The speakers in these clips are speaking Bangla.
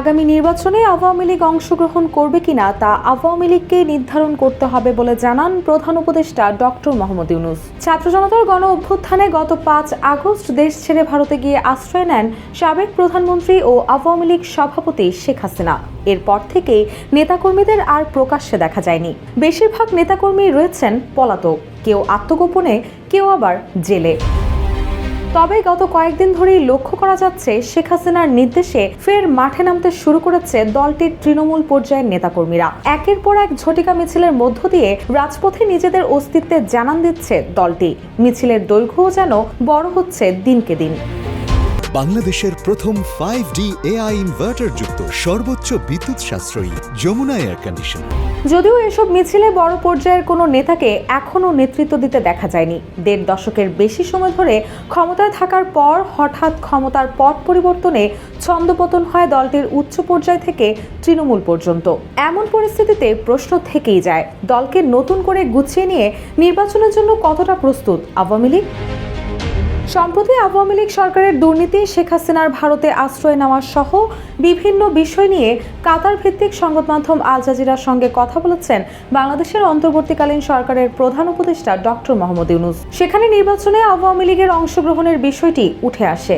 আগামী নির্বাচনে আওয়ামী লীগ অংশগ্রহণ করবে কিনা তা আওয়ামী লীগকে নির্ধারণ করতে হবে বলে জানান প্রধান উপদেষ্টা ডক্টর মোহাম্মদ ইউনুস। ছাত্র জনতার গণ অভ্যুত্থানে গত পাঁচ আগস্ট দেশ ছেড়ে ভারতে গিয়ে আশ্রয় নেন সাবেক প্রধানমন্ত্রী ও আওয়ামী লীগ সভাপতি শেখ হাসিনা। এরপর থেকেই নেতাকর্মীদের আর প্রকাশ্যে দেখা যায়নি। বেশিরভাগ নেতাকর্মী রয়েছেন পলাতক। কেউ আত্মগোপনে, কেউ আবার জেলে। তবে গত কয়েকদিন ধরেই লক্ষ্য করা যাচ্ছে শেখ হাসিনার নির্দেশে ফের মাঠে নামতে শুরু করেছে দলটির তৃণমূল পর্যায়ের নেতাকর্মীরা। একের পর এক ঝটিকা মিছিলের মধ্য দিয়ে রাজপথে নিজেদের অস্তিত্বের জানান দিচ্ছে দলটি। মিছিলের দৈর্ঘ্যও যেন বড় হচ্ছে দিনকে দিন। বাংলাদেশের প্রথম ফাইভ ডি এআই ইনভার্টার যুক্ত সর্বোচ্চ বিদ্যুৎ সাশ্রয়ী যমুনা এয়ার কন্ডিশনার যদিও এসব মিছিলে বড় পর্যায়ের কোনো নেতাকে এখনও নেতৃত্ব দিতে দেখা যায়নি। দেড় দশকের বেশি সময় ধরে ক্ষমতায় থাকার পর হঠাৎ ক্ষমতার পট পরিবর্তনে ছন্দপতন হয় দলটির উচ্চ পর্যায় থেকে তৃণমূল পর্যন্ত। এমন পরিস্থিতিতে প্রশ্ন থেকেই যায়, দলকে নতুন করে গুছিয়ে নিয়ে নির্বাচনের জন্য কতটা প্রস্তুত আওয়ামী লীগ? সম্প্রতি আওয়ামী লীগ সরকারের দুর্নীতি, শেখ হাসিনার ভারতে আশ্রয় নেওয়া সহ বিভিন্ন বিষয় নিয়ে কাতার ভিত্তিক সংবাদ মাধ্যম আল জাজিরার সঙ্গে কথা বলেছেন বাংলাদেশের অন্তর্বর্তীকালীন সরকারের প্রধান উপদেষ্টা ডক্টর মোহাম্মদ ইউনুস। সেখানে নির্বাচনে আওয়ামী লীগের অংশগ্রহণের বিষয়টি উঠে আসে।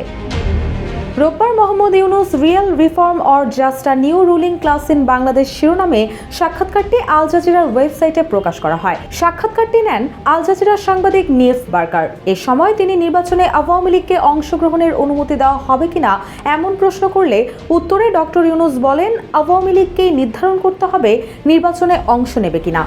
রোববার Mohammad Yunus real reform or just a new ruling class in Bangladesh শিরোনামে সাক্ষাৎকারটি আল জাজিরার ওয়েবসাইটে প্রকাশ করা হয়। সাক্ষাৎকারটি নেন আল জাজিরার সাংবাদিক নিয়েফ বার্কার। এ সময় তিনি নির্বাচনে আওয়ামী লীগকে অংশগ্রহণের অনুমতি দেওয়া হবে কিনা এমন প্রশ্ন করলে উত্তরে ডক্টর ইউনুস বলেন, আওয়ামী লীগকেই নির্ধারণ করতে হবে নির্বাচনে অংশ নেবে কিনা।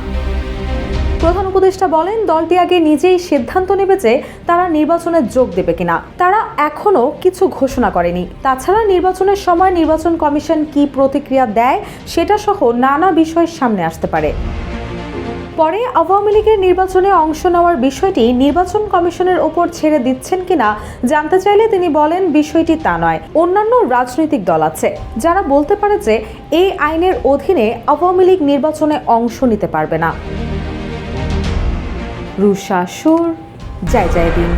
প্রধান উপদেষ্টা বলেন, দলটি আগে নিজেই সিদ্ধান্ত নেবে যে তারা নির্বাচনে যোগ দেবে কিনা। তারা এখনও কিছু ঘোষণা করেনি। তাছাড়া নির্বাচনের সময় নির্বাচন কমিশন কি প্রতিক্রিয়া দেয়, সেটা সহ নানা বিষয় সামনে আসতে পারে। পরে আওয়ামী লীগের নির্বাচনে অংশ নেওয়ার বিষয়টি নির্বাচন কমিশনের ওপর ছেড়ে দিচ্ছেন কিনা, জানতে চাইলে তিনি বলেন, বিষয়টি তা নয়। অন্যান্য রাজনৈতিক দল আছে, যারা বলতে পারে যে, এই আইনের অধীনে আওয়ামী লীগ নির্বাচনে অংশ নিতে পারবে না। রুষা সুর জয় জয় দিন